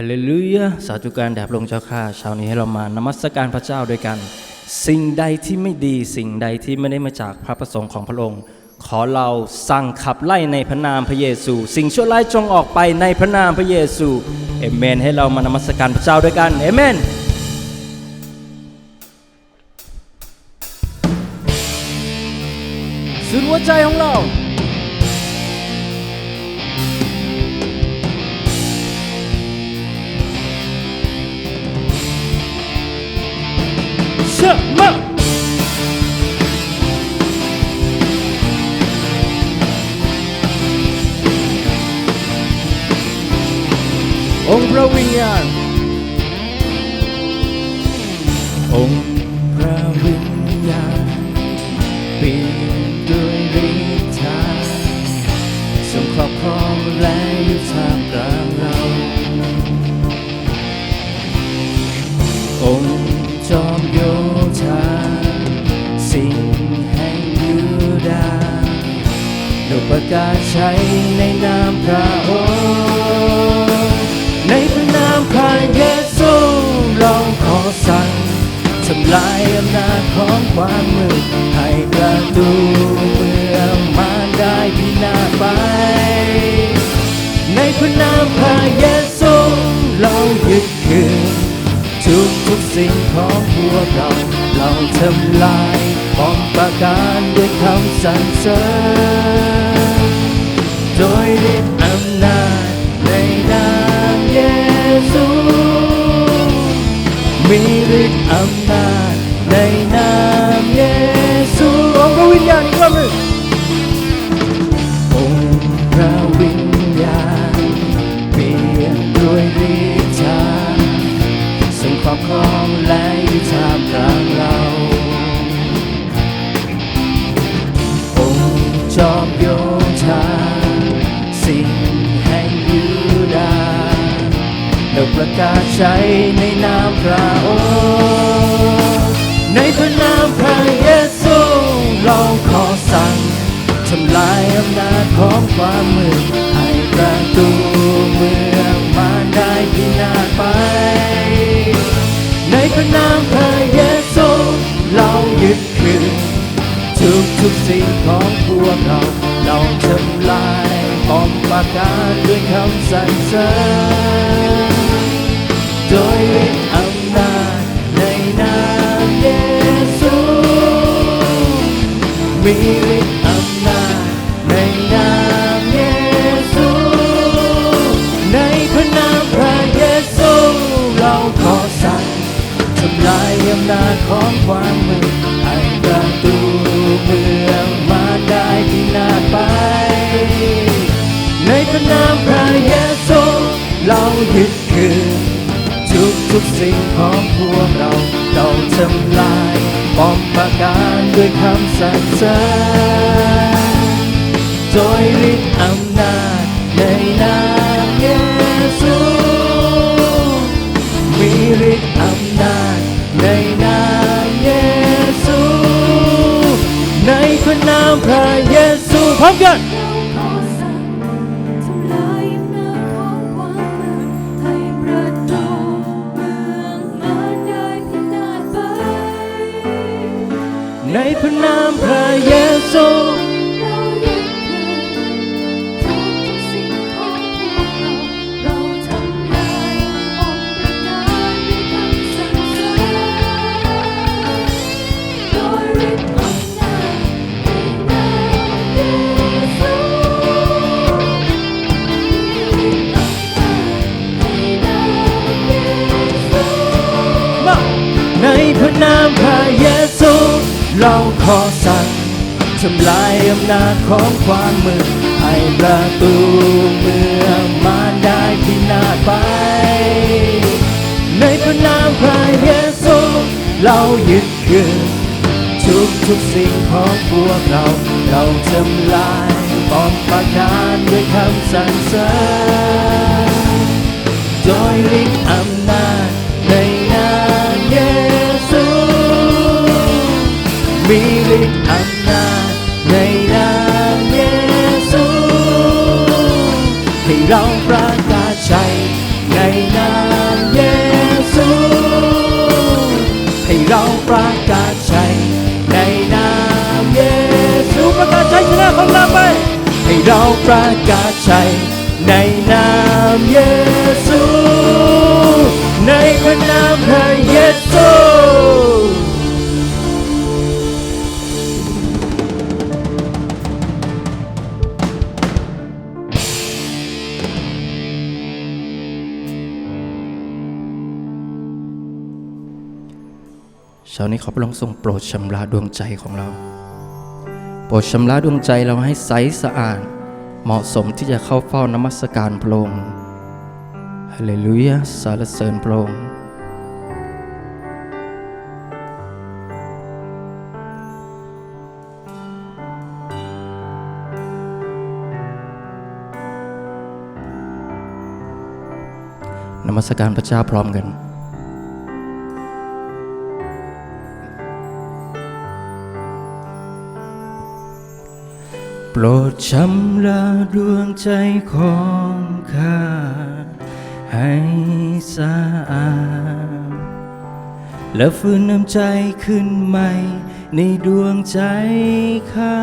ฮเลลูยาสาธุการแด่พระองค์เจ้าข้าเช้านี้ให้เรามานมัสการพระเจ้าด้วยกัน สิ่งใดที่ไม่ดีสิ่งใดที่ไม่ได้มาจากพระประสงค์ของพระองค์ ขอเราสั่งขับไล่ในพระนามพระเยซู สิ่งชั่วร้ายจงออกไปในพระนามพระเยซูเอเมน ให้เรามานมัสการพระเจ้าด้วยกันเอเมนสุดหัวใจของเรา องค์พระวิญญาณองค์พระวิญญาณเปี่ยนด้วยฤทธาทรงครอบครองและอยู่ท่ามกลางเรา องค์จอมโยธาสิ่งแห่งยูดาห์เราประกาศใช้ในนามพระองค์ สั่งทำลายอำนาจของความมืดให้ประตูเมืองมารได้พินาศไป ในพระนามพระเยซูเรายึดคืนทุกทุกสิ่งของพวกเรา เราทำลายป้องประการด้วยคำสรรเสริญโดยฤทธิ์ ฤทธิ์อำนาจในนามเยซูองค์พระวิญญาณอีกรอบหนึ่งองค์พระวิญญาณเปลี่ยนด้วยฤทธาทรงครอบครองและอยู่ท่ามกลางเราองค์จอมโยธาสิ่งแห่งยูดาห์เราประกาศใช้ำลายอำนาจของความมืดให้ประตูเมืองมาได้พินาศไป ในพระนามพระเยซูเรายึดคืนทุกทุกสิ่งของพวกเรา เราทำลายปอมปราการด้วยคำสรรเสริญโดยฤทธิ์อำนาจในนามเยซูมีฤทธิ์ คืนทุกทุกสิ่งของพวกเราเราทำลายป้อมปราการด้วยคำสรรเสริญโดยฤทธิ์อำนาจในนามเยซูมีฤทธิ์อำนาจในนามเยซู ในพระนามพระเยซูพร้อมกัน สริญโดยฤทธิ์อำนาจในนามเยซูในพระนามพระเยซู เราขอสั่งทำลายอำนาจของความมืดให้ประตูเมืองมารได้พินาศไป ในพระนามพระเยซูเรายึดคืนทุกทุกสิ่งของพวกเรา เราทำลายป้อมปราการด้วยคำสรรเสริญโดยฤทธิ์อำนาจ ประกาศชัยในนามเยซู ในพระนามพระเยซูเช้านี้ขอพระองค์ทรงโปรดชำระดวงใจของเรา โปรดชำระดวงใจเราให้ใสสะอาด เหมาะสมที่จะเข้าเฝ้านมัสการพระองค์ฮาเลลูยาสรรเสริญพระองค์นมัสการพระเจ้าพร้อมกันโปรด ชำระดวงใจของข้าให้สะอาดและฟื้นน้ำใจขึ้นใหม่ในดวงใจข้า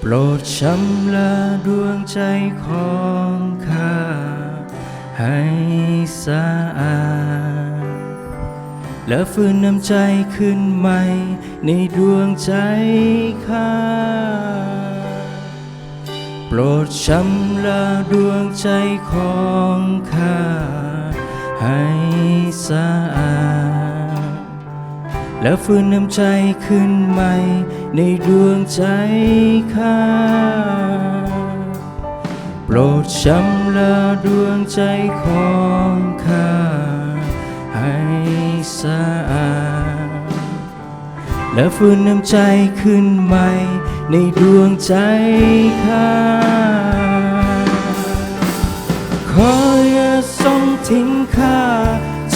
โปรดชำระดวงใจของข้าให้สะอาด และฟื้นน้ำใจขึ้นใหม่ ในดวงใจข้า โปรดชำระดวงใจของข้า ให้สะอาดและฟื้นน้ำใจขึ้นใหม่ ในดวงใจข้า โปรดชำระดวงใจของข้า ให้ สะอาดและฟื้นน้ำใจขึ้นใหม่ ในดวงใจข้าขออย่าทรงทิ้งข้า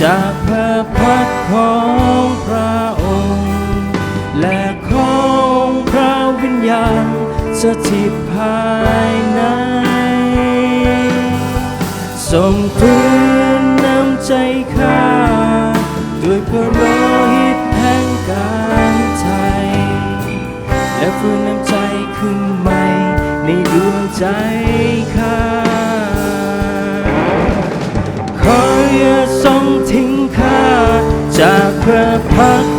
จากพระพักของพระองค์ และของพระวิญญาณสถิตภายในส่งคืนน้ำใจข้าด้วย พระโลหิตแห่งการไทย และฟื้นน้ำใจขึ้นใหม่ ในดวงใจข้าขออย่าทรงทิ้งข้าจากพระพัก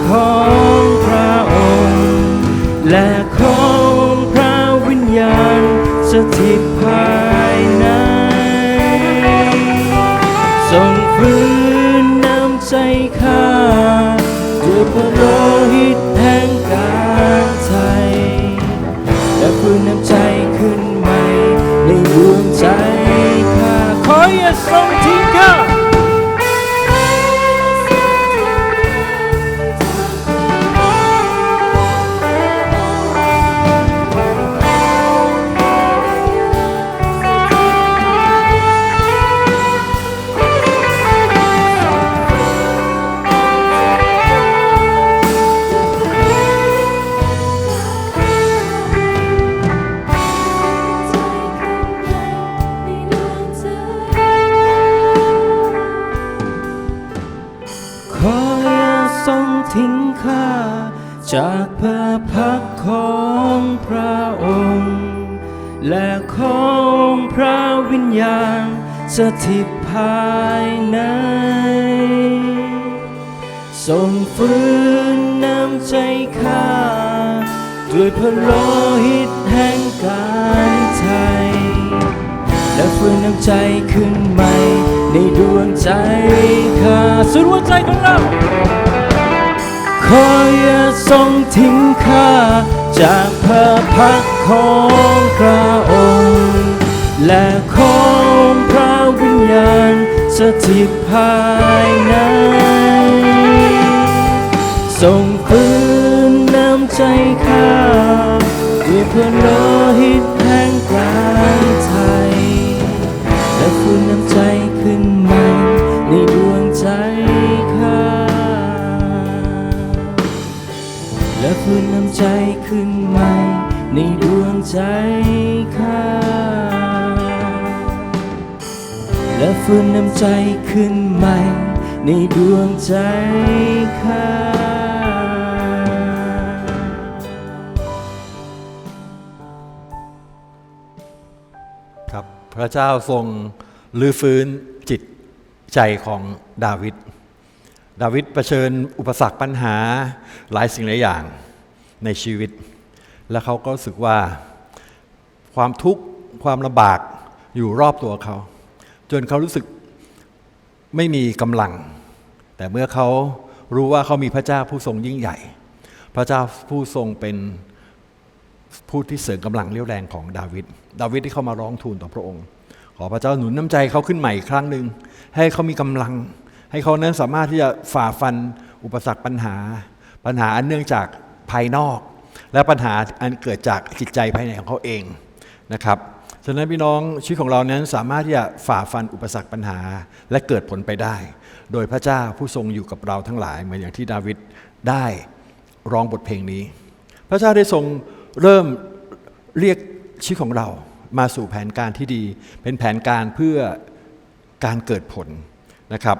สถิตภายในส่งฟื้นน้ำใจข้า ด้วยพระโลหิตแห่งการไทย และฟื้นน้ำใจขึ้นใหม่ ในดวงใจข้าสุดหัวใจของเราขออย่าทรงทิ้งข้า จากพระพักของพระองค์ และขอ วิญญาณสถิตภายใน ส่งคืนน้ำใจข้าด้วยพระโลหิตแห่งกลารไทย และฟื้นน้ำใจขึ้นใหม่ในดวงใจข้าและฟื้นน้ำใจขึ้นใหม่ในดวงใจ และฟื้นน้ำใจขึ้นใหม่ ในดวงใจข้าครับพระเจ้าทรงลื้อฟื้นจิตใจของดาวิดดาวิดเผชิญอุปสรรคปัญหาหลายสิ่งหลายอย่างในชีวิต และเขาก็รู้สึกว่าความทุกข์ความลำบากอยู่รอบตัวเขา จนเขารู้สึกไม่มีกำลัง แต่เมื่อเขารู้ว่าเขามีพระเจ้าผู้ทรงยิ่งใหญ่ พระเจ้าผู้ทรงเป็นผู้ที่เสริมกำลังเรี่ยวแรงของดาวิด ดาวิดที่เข้ามาร้องทูลต่อพระองค์ ขอพระเจ้าหนุนน้ำใจเขาขึ้นใหม่อีกครั้งหนึ่ง ให้เขามีกำลัง ให้เขานั้นสามารถที่จะฝ่าฟันอุปสรรคปัญหา ปัญหาอันเนื่องจากภายนอก และปัญหาอันเกิดจากจิตใจภายในของเขาเองนะครับ ฉะนั้นพี่น้องชีวิตของเรานั้นสามารถที่จะฝ่าฟันอุปสรรคปัญหา และเกิดผลไปได้ โดยพระเจ้าผู้ทรงอยู่กับเราทั้งหลายเหมือนอย่างที่ดาวิดได้ร้องบทเพลงนี้ พระเจ้าได้ทรงเริ่มเรียกชีวิตของเรามาสู่แผนการที่ดี เป็นแผนการเพื่อการเกิดผลนะครับ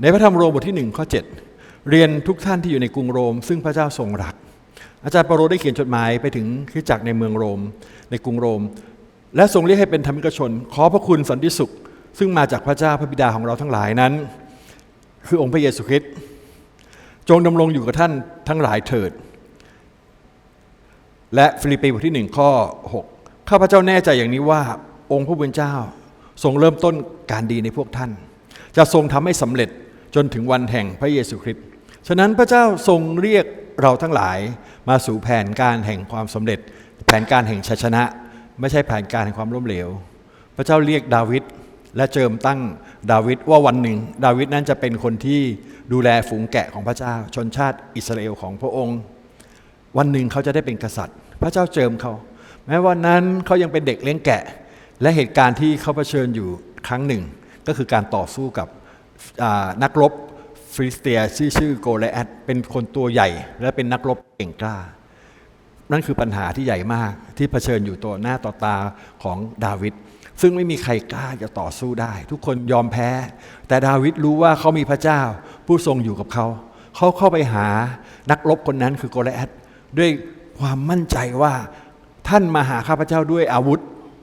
ในพระธรรมโรมบทที่1ข้อ7 เรียนทุกท่านที่อยู่ในกรุงโรม ซึ่งพระเจ้าทรงรัก อาจารย์เปาโลได้เขียนจดหมายไปถึงคริสตจักรในเมืองโรม ในกรุงโรม และทรงเรียกให้เป็นธรรมิกชน ขอพระคุณสันติสุข ซึ่งมาจากพระเจ้าพระบิดาของเราทั้งหลายนั้น คือองค์พระเยซูคริสต์จงดำรงอยู่กับท่านทั้งหลายเถิด และฟิลิปปีบทที่หนึ่งข้อ 6 ข้าพเจ้าแน่ใจอย่างนี้ว่าองค์พระผู้เป็นเจ้าทรงเริ่มต้นการดีในพวกท่าน จะทรงทำให้สำเร็จจนถึงวันแห่งพระเยซูคริสต์ฉะนั้นพระเจ้าทรงเรียกเราทั้งหลายมาสู่แผนการแห่งความสำเร็จ แผนการแห่งชัยชนะ ไม่ใช่แผนการแห่งความล้มเหลว พระเจ้าเรียกดาวิดและเจิมตั้งดาวิดว่าวันหนึ่ง ดาวิดนั้นจะเป็นคนที่ดูแลฝูงแกะของพระเจ้า ชนชาติอิสราเอลของพระองค์ วันหนึ่งเขาจะได้เป็นกษัตริย์ พระเจ้าเจิมเขา แม้วันนั้นเขายังเป็นเด็กเลี้ยงแกะ และเหตุการณ์ที่เขาเผชิญอยู่ครั้งหนึ่ง ก็คือการต่อสู้กับนักรบฟิลิสเตียชื่อชื่อโกลแอดเป็นคนตัวใหญ่ และเป็นนักรบเก่งกล้า นั่นคือปัญหาที่ใหญ่มากที่เผชิญอยู่ต่อหน้าต่อตาของดาวิดซึ่งไม่มีใครกล้าจะต่อสู้ได้ ทุกคนยอมแพ้ แต่ดาวิดรู้ว่าเขามีพระเจ้า ผู้ทรงอยู่กับเขา เขาเข้าไปหานักรบคนนั้นคือโกลแอดด้วยความมั่นใจว่าท่านมาหาข้าพเจ้าด้วยอาวุธ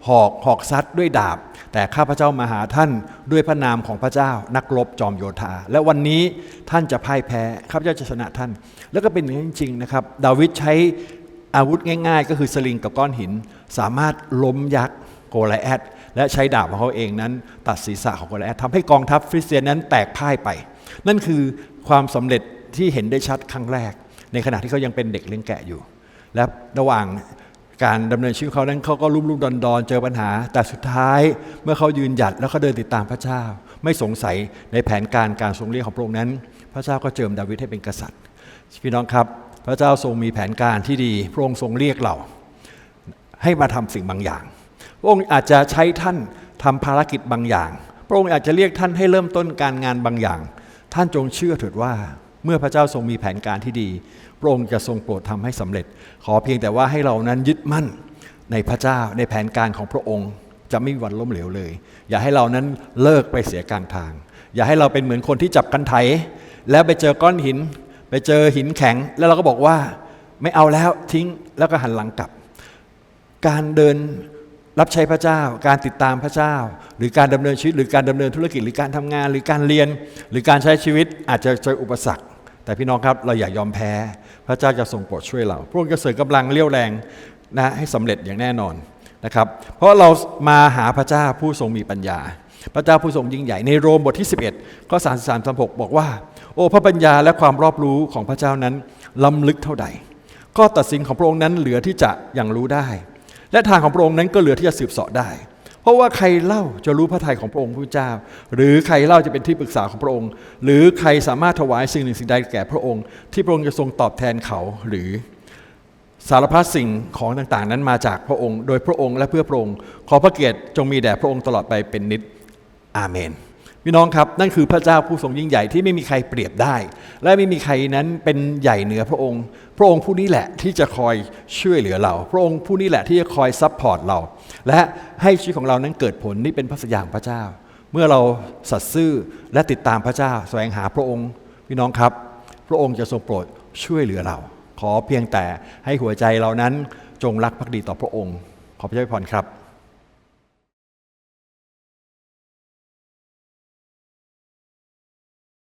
หอกหอกซัดด้วยดาบ แต่ข้าพเจ้ามาหาท่านด้วยพระนามของพระเจ้า นักรบจอมโยธา และวันนี้ท่านจะพ่ายแพ้ข้าพเจ้าจะชนะท่าน แล้วก็เป็นอย่างนั้จริงๆนะครับ ดาวิดใช้ อาวุธง่ายๆ ก็คือสลิงกับก้อนหิน สามารถล้มยักษ์โกลแอดและใช้ดาบของเขาเองนั้น ตัดศีรษะของโกลแอดทำให้กองทัพฟิลิสเตียนนั้นแตกพ่ายไป นั่นคือความสำเร็จที่เห็นได้ชัดครั้งแรก ในขณะที่เขายังเป็นเด็กเลี้ยงแกะอยู่ และระหว่างการดำเนินชีวิตเขานั้นเขาก็รุ่มรุ่มดอนดอนเจอปัญหา แต่สุดท้ายเมื่อเขายืนหยัดแล้วเขาเดินติดตามพระเจ้า ไม่สงสัยในแผนการการทรงเรียกของพระองค์นั้น พระเจ้าก็เจิมดาวิดให้เป็นกษัตริย์พี่น้องครับ พระเจ้าทรงมีแผนการที่ดี พระองค์ทรงเรียกเรา ให้มาทำสิ่งบางอย่าง พระองค์อาจจะใช้ท่านทำภารกิจบางอย่าง พระองค์อาจจะเรียกท่านให้เริ่มต้นการงานบางอย่าง ท่านจงเชื่อเถิดว่า เมื่อพระเจ้าทรงมีแผนการที่ดี พระองค์จะทรงโปรดทำให้สำเร็จ ขอเพียงแต่ว่าให้เรานั้นยึดมั่นในพระเจ้าในแผนการของพระองค์จะไม่มีวันล้มเหลวเลย อย่าให้เรานั้นเลิกไปเสียกลางทาง อย่าให้เราเป็นเหมือนคนที่จับกันไถ แล้วไปเจอก้อนหิน ไปเจอหินแข็งแล้วเราก็บอกว่า ไม่เอาแล้วทิ้งแล้วก็หันหลังกลับ การเดินรับใช้พระเจ้า การติดตามพระเจ้า หรือการดำเนินชีวิต หรือการดำเนินธุรกิจหรือการทำงาน หรือการเรียน หรือการใช้ชีวิตอาจจะเจออุปสรรค แต่พี่น้องครับเราอย่ายอมแพ้ พระเจ้าจะทรงโปรดช่วยเรา พระองค์จะเสริมกำลังเลี้ยวแรงนะให้สำเร็จอย่างแน่นอนนะครับ เพราะเรามาหาพระเจ้าผู้ทรงมีปัญญา พระเจ้าผู้ทรงยิ่งใหญ่ในโรมบทที่ 11ข้อ33 36 บอกว่า โอ้พระปัญญาและความรอบรู้ของพระเจ้านั้นล้ำลึกเท่าใดก็ตัดสินของพระองค์นั้นเหลือที่จะอย่างรู้ได้ และทางของพระองค์นั้นก็เหลือที่จะสืบเสาะได้ เพราะว่าใครเล่าจะรู้พระทัยของพระองค์พระเจ้า หรือใครเล่าจะเป็นที่ปรึกษาของพระองค์ หรือใครสามารถถวายสิ่งหนึ่งสิ่งใดแก่พระองค์ ที่พระองค์จะทรงตอบแทนเขาหรือสารพัดสิ่งของต่างๆ นั้นมาจากพระองค์ โดยพระองค์และเพื่อพระองค์ ขอพระเกียรติจงมีแด่พระองค์ตลอดไปเป็นนิจอาเมน พี่น้องครับนั่นคือพระเจ้าผู้ทรงยิ่งใหญ่ที่ไม่มีใครเปรียบได้ และไม่มีใครนั้นเป็นใหญ่เหนือพระองค์ พระองค์ผู้นี้แหละที่จะคอยช่วยเหลือเรา พระองค์ผู้นี้แหละที่จะคอยซัพพอร์ตเรา และให้ชีวิตของเรานั้นเกิดผลนี่เป็นพระสัญญาของพระเจ้า เมื่อเราสัตย์ซื่อและติดตามพระเจ้า แสวงหาพระองค์พี่น้องครับ พระองค์จะทรงโปรดช่วยเหลือเรา ขอเพียงแต่ให้หัวใจเรานั้นจงรักภักดีต่อพระองค์ ขอพระเจ้าพรครับ